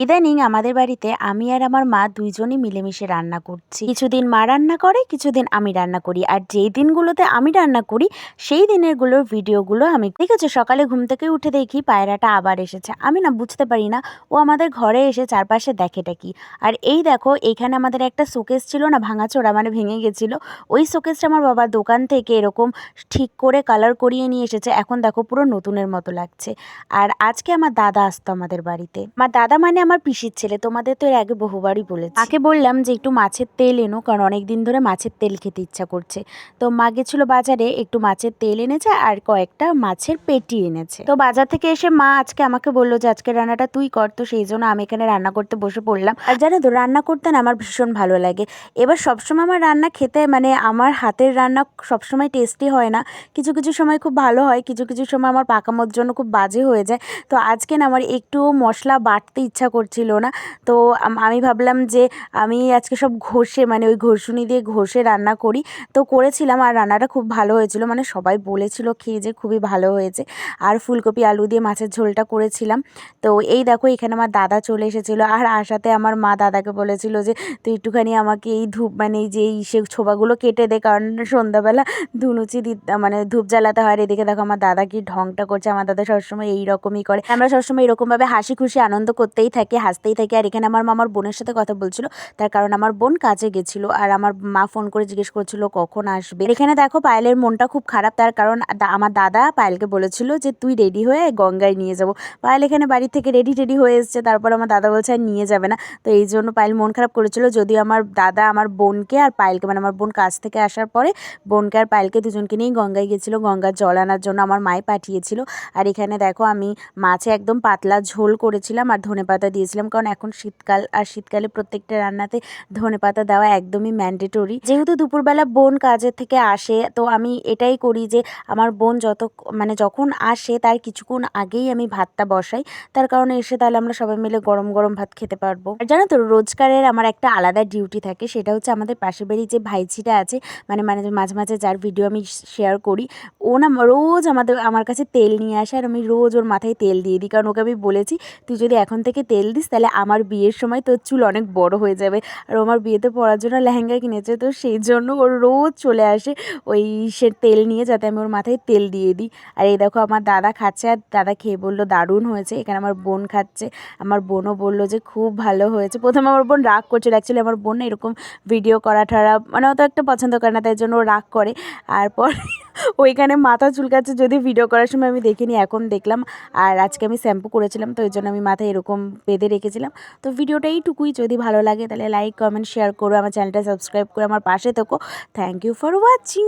ইদানিং আমাদের বাড়িতে আমি আর আমার মা দুইজনই মিলেমিশে রান্না করছি। কিছুদিন মা রান্না করে, কিছুদিন আমি রান্না করি। আর যেই দিনগুলোতে আমি রান্না করি, সেই দিনেরগুলোর ভিডিওগুলো আমি ঠিক আছে, সকালে ঘুম থেকে উঠে দেখি পায়রাটা আবার এসেছে। আমি না বুঝতে পারি না, ও আমাদের ঘরে এসে চারপাশে দেখেটা কি? আর এই দেখো, এইখানে আমাদের একটা শোকেস ছিল না ভাঙাচোরা মানে ভেঙে গেছিল। ওই শোকেসটা আমার বাবার দোকান থেকে এরকম ঠিক করে কালার করিয়ে নিয়ে এসেছে। এখন দেখো পুরো নতুনের মতো লাগছে। আর আজকে আমার দাদা আসতো আমাদের বাড়িতে। আমার দাদা মানে আমার পিসির ছেলে, তোমাদের তো এর আগে বহুবারই বলেছি। মাকে বললাম যে একটু মাছের তেল এনো, কারণ অনেক দিন ধরে মাছের তেল খেতে ইচ্ছা করছে। তো মা গেছিল বাজারে, একটু মাছের তেল এনেছে আর কয়েকটা মাছের পেটি এনেছে। তো বাজার থেকে এসে মা আজকে আমাকে বলল যে আজকে রান্নাটা তুই কর। তো সেই জন্য আমি এখানে রান্না করতে বসে পড়লাম। আর জানো তো, রান্না করতে না আমার ভীষণ ভালো লাগে। এবার সবসময় আমার রান্না খেতে মানে আমার হাতের রান্না সবসময় টেস্টি হয় না। কিছু কিছু সময় খুব ভালো হয়, কিছু কিছু সময় আমার পাকামোর জন্য খুব বাজে হয়ে যায়। তো আজকে না আমার একটুও মশলা বাটতে ইচ্ছা করছিল না। তো আমি ভাবলাম যে আমি আজকে সব ঘষে মানে ওই ঘষুনি দিয়ে ঘষে রান্না করি। তো করেছিলাম আর রান্নাটা খুব ভালো হয়েছিল। মানে সবাই বলেছিল খেয়ে যে খুবই ভালো হয়েছে। আর ফুলকপি, আলু দিয়ে মাছের ঝোলটা করেছিলাম। তো এই দেখো, এখানে আমার দাদা চলে এসেছিল। আর আসাতে আমার মা দাদাকে বলেছিল যে, তুই একটুখানি আমাকে এই ধূপ মানে এই যে এই সে ছোবাগুলো কেটে দে। কারণ সন্ধ্যাবেলা ধুনুচি দি মানে ধূপ জ্বালাতে হয়। এদিকে দেখো, আমার দাদা কি ঢংটা করছে। আমার দাদা সবসময় এই রকমই করে। আমরা সবসময় এরকমভাবে হাসি খুশি, আনন্দ করতেই থাকি। হাসতেই থাকি। আর এখানে আমার মামার বোনের সাথে কথা বলছিল, তার কারণ আমার বোন কাজে গেছিল আর আমার মা ফোন করে জিজ্ঞেস করছিল, কখন আসবে? এখানে দেখো পায়েলের মনটা খুব খারাপ, তার কারণ আমার দাদা পায়েলকে বলেছিল যে, তুই রেডি হয়ে গঙ্গায় নিয়ে যাব। পায়েল এখানে বাড়ি থেকে রেডি, টেডি হয়ে এসছে, তারপর আমার দাদা বলছে, আর নিয়ে যাবে না। তো এই জন্য পায়েল মন খারাপ করেছিল, যদিও আমার দাদা আমার বোনকে আর পায়েলকে মানে আমার বোন কাজ থেকে আসার পরে বোনকে আর পায়েলকে দুজনকে নিয়েই গঙ্গায় গেছিল, গঙ্গার জল আনার জন্য আমার মাই পাঠিয়েছিল। আর এখানে দেখো আমি মাছে একদম পাতলা ঝোল করেছিলাম আর ধনেপাতা দিয়েছিলাম। কারণ এখন শীতকাল, আর শীতকালে প্রত্যেকটা রান্নাতে ধনেপাতা দেওয়া একদমই ম্যান্ডেটরি। যেহেতু দুপুরবেলা বোন কাজের থেকে আসে, তো আমি এটাই করি যে, আমার বোন যত মানে যখন আসে, তার কিছুক্ষণ আগেই আমি ভাতটা বসাই। তার কারণে এসে তাহলে আমরা সবাই মিলে গরম গরম ভাত খেতে পারব। আর জানো তো রোজগারের আমার একটা আলাদা ডিউটি থাকে, সেটা হচ্ছে আমাদের পাশের বাড়ি যে ভাইঝিটা আছে মানে মানে মাঝে মাঝে যার ভিডিও আমি শেয়ার করি, ও না রোজ আমাদের, আমার কাছে তেল নিয়ে আসে, আর আমি রোজ ওর মাথায় তেল দিয়ে দিই। কারণ ওকে আমি বলেছি, তুই যদি এখন থেকে তেল দিস, তাহলে আমার বিয়ের সময় তোর চুল অনেক বড় হয়ে যাবে। আর আমার বিয়েতে পরার জন্য লেহেঙ্গা কিনেছে, তো সেই জন্য ওর রোজ চলে আসে ওই সে তেল নিয়ে, যাতে আমি ওর মাথায় তেল দিয়ে দিই। আর এই দেখো আমার দাদা খাচ্ছে, আর দাদা খেয়ে বলল, দারুণ হয়েছে। এখানে আমার বোন খাচ্ছে। আমার বোনও বলল যে, খুব ভালো হয়েছে। প্রথমে আমার বোন রাগ করছিল অ্যাকচুয়ালি আমার বোন এরকম ভিডিও করা ঠারা মানে অত একটা পছন্দ করে না, তাই জন্য ও রাগ করে। আর পর ওইখানে মাথা চুলকাচ্ছে, যদি ভিডিও করার সময় আমি দেখিনি, এখন দেখলাম। আর আজকে আমি শ্যাম্পু করেছিলাম, তো ওই জন্য আমি মাথায় এরকম বেঁধে রেখেছিলাম। তো ভিডিওটা এইটুকুই, যদি ভালো লাগে তাহলে লাইক কমেন্ট শেয়ার করো, আমার চ্যানেলটা সাবস্ক্রাইব করে, আমার পাশে থেকো। Thank you for watching